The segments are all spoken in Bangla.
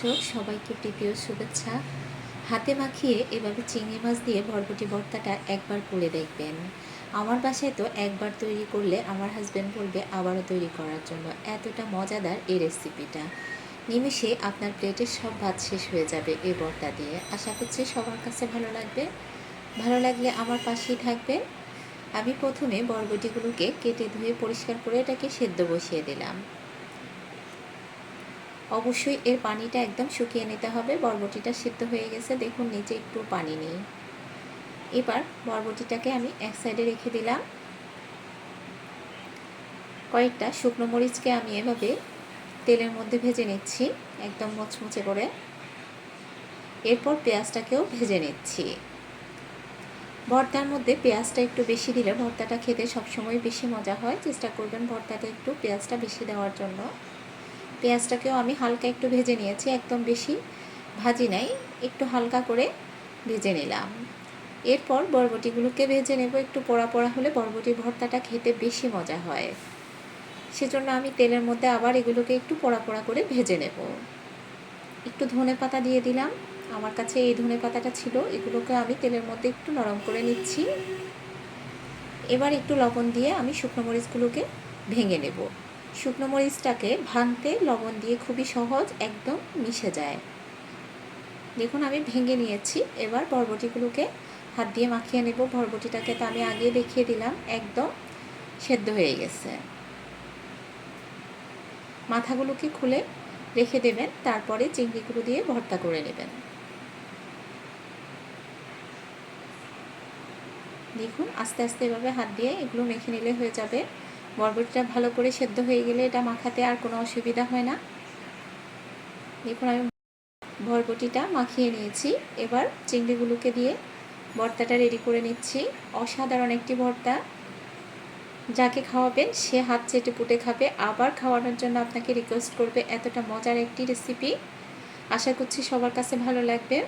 দর্শক সবাইকে তৃতীয় শুভেচ্ছা। হাতে মাখিয়ে এভাবে চিংড়ি মাছ দিয়ে বরবটি ভর্তাটা একবার করে দেখবেন। আমার বাসায় তো একবার তৈরি করলে আমার হাজব্যান্ড বলবে আবারও তৈরি করার জন্য। এতটা মজাদার এই রেসিপিটা নিমিষে আপনার প্লেটের সব ভাত শেষ হয়ে যাবে এই ভর্তা দিয়ে। আশা করছি সবার কাছে ভালো লাগবে। ভালো লাগলে আমার পাশেই থাকবে আমি প্রথমে বরবটিগুলোকে কেটে ধুয়ে পরিষ্কার করে এটাকে সেদ্ধ বসিয়ে দিলাম। অবশ্যই এর পানিটা একদম শুকিয়ে নিতে হবে। বরবটিটা সিদ্ধ হয়ে গেছে। দেখুন, নিচে একটু পানি নেই। এবার বরবটিটাকে আমি এক সাইডে রেখে দিলাম। কয়েকটা শুকনো মরিচকে আমি এভাবে তেলের মধ্যে ভেজে নিচ্ছি, একদম মচমচে করে। এরপর পেঁয়াজটাকেও ভেজে নিচ্ছি। ভর্তার মধ্যে পেঁয়াজটা একটু বেশি দিলে ভর্তাটা খেতে সবসময় বেশি মজা হয়। চেষ্টা করবেন ভর্তাটা একটু পেঁয়াজটা বেশি দেওয়ার জন্য। পেঁয়াজটাকেও আমি হালকা একটু ভেজে নিয়েছি, একদম বেশি ভাজি নাই, একটু হালকা করে ভেজে নিলাম। এরপর বরবটিগুলোকে ভেজে নেব, একটু পোড়া পোড়া হলে বরবটি ভর্তাটা খেতে বেশি মজা হয়। সেজন্য আমি তেলের মধ্যে আবার এগুলোকে একটু পোড়া পোড়া করে ভেজে নেব। একটু ধনে পাতা দিয়ে দিলাম, আমার কাছে এই ধনে পাতাটা ছিল, এগুলোকে আমি তেলের মধ্যে একটু নরম করে নিচ্ছি। এবার একটু লবণ দিয়ে আমি শুকনো মরিচগুলোকে ভেঙে নেব। শুকনো মরিচটাকে ভাঙতে লবণ দিয়ে খুবই সহজ একদম মিশে যায়। দেখুন, আমি ভেঙে নিয়েছি। এবার বরবটিগুলোকে হাত দিয়ে মাখিয়ে নেব। বরবটিটাকে তো আমি আগে দেখিয়ে দিলাম, একদম সেদ্ধ হয়ে গেছে। মাথাগুলোকে খুলে রেখে দেবেন, তারপরে চিংড়িগুলো দিয়ে ভর্তা করে নেবেন। দেখুন, আস্তে আস্তে এভাবে হাত দিয়ে এগুলো মেখে নিলে হয়ে যাবে বরবটিটা ভালো করে সেদ্ধ হয়ে গেলে এটা মাখাতে আর কোনো অসুবিধা হয় না। দেখুন, আমি বরবটিটা মাখিয়ে নিয়েছি। এবার চিংড়িগুলোকে দিয়ে ভর্তাটা রেডি করে নিচ্ছি। অসাধারণ একটি ভর্তা যাকে খাওয়াবেন সে হাত চেটে পুটে খাবে। আবার খাওয়ানোর জন্য আপনাকে রিকোয়েস্ট করবে এতটা মজার একটি রেসিপি আশা করছি সবার কাছে ভালো লাগবে।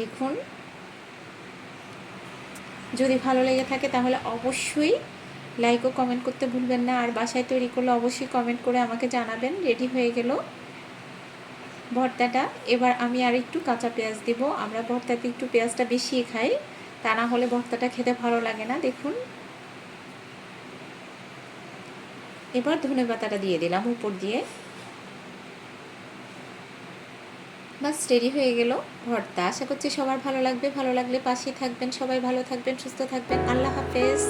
দেখুন যদি ভালো লেগে থাকে তাহলে অবশ্যই লাইক ও কমেন্ট করতে ভুলবেন না। আর বাসায় তৈরি করলে অবশ্যই কমেন্ট করে আমাকে জানাবেন। রেডি হয়ে গেল ভর্তাটা। এবার আমি আর একটু কাঁচা পেঁয়াজ দিব। আমরা ভর্তাতে একটু পেঁয়াজটা বেশি খাই। তা না হলে ভর্তাটা খেতে ভালো লাগে না। দেখুন। এবার ধনে পাতাটা দিয়ে দিলাম উপর দিয়ে। বাস রেডি হয়ে গেল। ভর্তা। আশা করছি সবার ভালো লাগবে। ভালো লাগলে পাশেই থাকবেন। সবাই ভালো থাকবেন, সুস্থ থাকবেন। আল্লাহ হাফেজ।